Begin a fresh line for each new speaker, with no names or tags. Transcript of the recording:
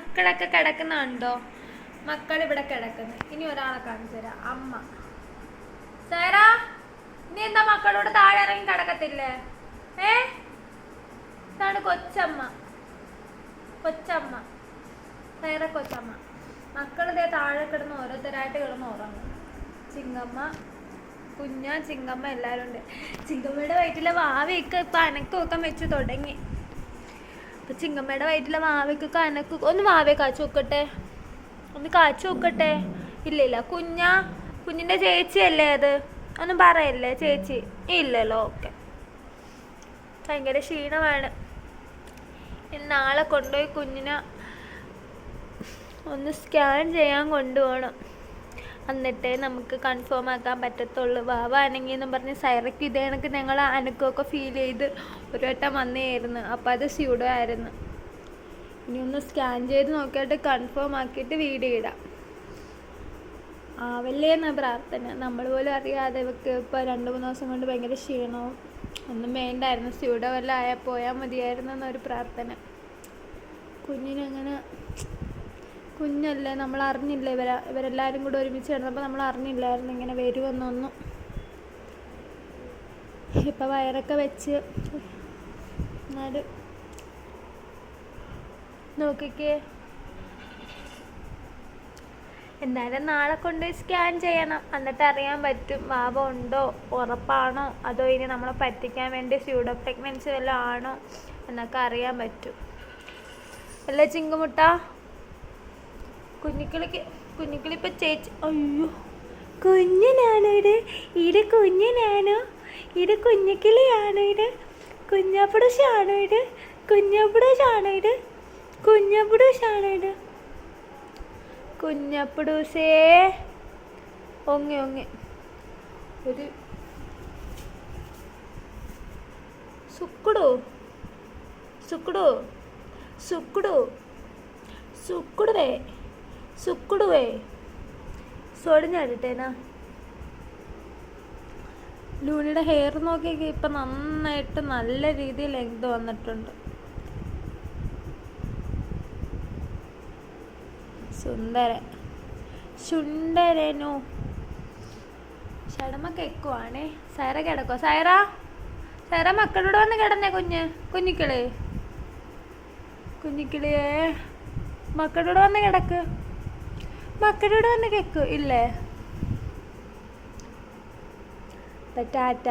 മക്കളൊക്കെ കിടക്കുന്നുണ്ടോ? മക്കൾ ഇവിടെ കിടക്കുന്നു. ഇനി ഒരാളെ കാണിച്ചു തരാം. അമ്മ. സാര നീ എന്താ മക്കളോട് താഴെ ഇറങ്ങി കിടക്കത്തില്ലേ? ഏ? ഇതാണ് കൊച്ചമ്മ. കൊച്ചമ്മ. സാര കൊച്ചമ്മ. മക്കൾ ഇതേ താഴെ കിടന്ന് ഓരോരുത്തരായിട്ട് കിടന്ന് ഉറങ്ങും. ചിങ്ങമ്മ കുഞ്ഞ ചിങ്ങമ്മ എല്ലാവരും ഉണ്ട്. ചിങ്ങമ്മയുടെ വയറ്റിലെ വാവയൊക്കെ ഇപ്പൊ അനക്കമൊക്കെ വെച്ച് തുടങ്ങി. അപ്പൊ ചിങ്ങമ്മയുടെ വയറ്റിലെ മാവയ്ക്ക് കനക്ക് ഒന്ന് മാവേ കാച്ചു നോക്കട്ടെ. ഒന്ന് കാച്ചു നോക്കട്ടെ. ഇല്ല ഇല്ല കുഞ്ഞ കുഞ്ഞിന്റെ ചേച്ചിയല്ലേ അത്? ഒന്നും പറയല്ലേ ചേച്ചി? ഇല്ലല്ലോ ഓക്കെ. ഭയങ്കര ക്ഷീണമാണ്. ഇന്നാളെ കൊണ്ടുപോയി കുഞ്ഞിനെ ഒന്ന് സ്കാൻ ചെയ്യാൻ കൊണ്ടുപോകണം. എന്നിട്ടേ നമുക്ക് കൺഫേം ആക്കാൻ പറ്റത്തുള്ളൂ. വാവാണെങ്കിൽ എന്നും പറഞ്ഞ് സൈറയ്ക്ക് ഇതേ കണക്ക് ഞങ്ങൾ അനക്കമൊക്കെ ഫീൽ ചെയ്ത് ഒരു വട്ടം വന്നേയായിരുന്നു അപ്പോൾ അത് സ്യൂഡോ ആയിരുന്നു. ഇനി ഒന്ന് സ്കാൻ ചെയ്ത് നോക്കിയിട്ട് കൺഫേം ആക്കിയിട്ട് വീഡിയോ ഇടാം. ആവല്ലേ എന്ന പ്രാർത്ഥന? നമ്മൾ പോലും അറിയാതെ ഇവക്ക് ഇപ്പോൾ രണ്ട് മൂന്ന് ദിവസം കൊണ്ട് ഭയങ്കര ക്ഷീണവും ഒന്നും വേണ്ടായിരുന്നു. സ്യൂഡോ വല്ല ആയാൽ പോയാൽ മതിയായിരുന്നു എന്നൊരു പ്രാർത്ഥന. കുഞ്ഞിനങ്ങനെ കുഞ്ഞല്ലേ നമ്മൾ അറിഞ്ഞില്ല ഇവരെ ഇവരെല്ലാവരും കൂടെ ഒരുമിച്ച് കിടന്നപ്പോൾ നമ്മൾ അറിഞ്ഞില്ലായിരുന്നു ഇങ്ങനെ വരുമെന്നൊന്നും. ഇപ്പം വയറൊക്കെ വെച്ച് നോക്കിക്കേ. എന്തായാലും നാളെ കൊണ്ടുപോയി സ്കാൻ ചെയ്യണം. എന്നിട്ട് അറിയാൻ പറ്റും വാവ ഉണ്ടോ? ഉറപ്പാണോ. അതോ ഇനി നമ്മളെ പറ്റിക്കാൻ വേണ്ടി സ്യൂഡോ പ്രഗ്നൻസി വല്ലതും ആണോ? എന്നൊക്കെ അറിയാൻ പറ്റും. അല്ലേ ചിങ്കുമുട്ട? കുഞ്ഞിക്കിളിക്ക് കുഞ്ഞിക്കിളി ഇപ്പം ചേച്ചി അയ്യോ കുഞ്ഞനാണോ ഇത് ഇത് കുഞ്ഞനാണോ? ഇത് കുഞ്ഞിക്കിളിയാണോ ഇത് കുഞ്ഞാപ്പിടുശാണോ ഇത് കുഞ്ഞാപ്പിടുശാണോ ഇത് കുഞ്ഞാപ്പിടുശാണോ ഇത് കുഞ്ഞപ്പിടൂസേ ഒങ്ങി ഒങ്ങി ഒരു സുക്കുടു? സുക്കുടു? സുക്കുടു? സുക്കുടുവേ. സുക്കുടുവേ. സൊടിഞ്ഞാടിട്ടേനാ ലൂണിയുടെ ഹെയർ നോക്കിയൊക്കെ ഇപ്പം നന്നായിട്ട് നല്ല രീതിയിൽ ലെങ്ത് വന്നിട്ടുണ്ട്. സുന്ദര സുന്ദരനു ഷടമ കേക്കുവാണേ സൈറ കിടക്കോ സൈറ? സൈറ മക്കളോട് വന്ന് കിടന്നേ കുഞ്ഞ്. കുഞ്ഞിക്കിളി. കുഞ്ഞിക്കിളിയേ. മക്കളോട് വന്ന് കിടക്ക്. മക്കളോട് വന്ന് കേൾക്കൂ ഇല്ലേ? ടാറ്റ.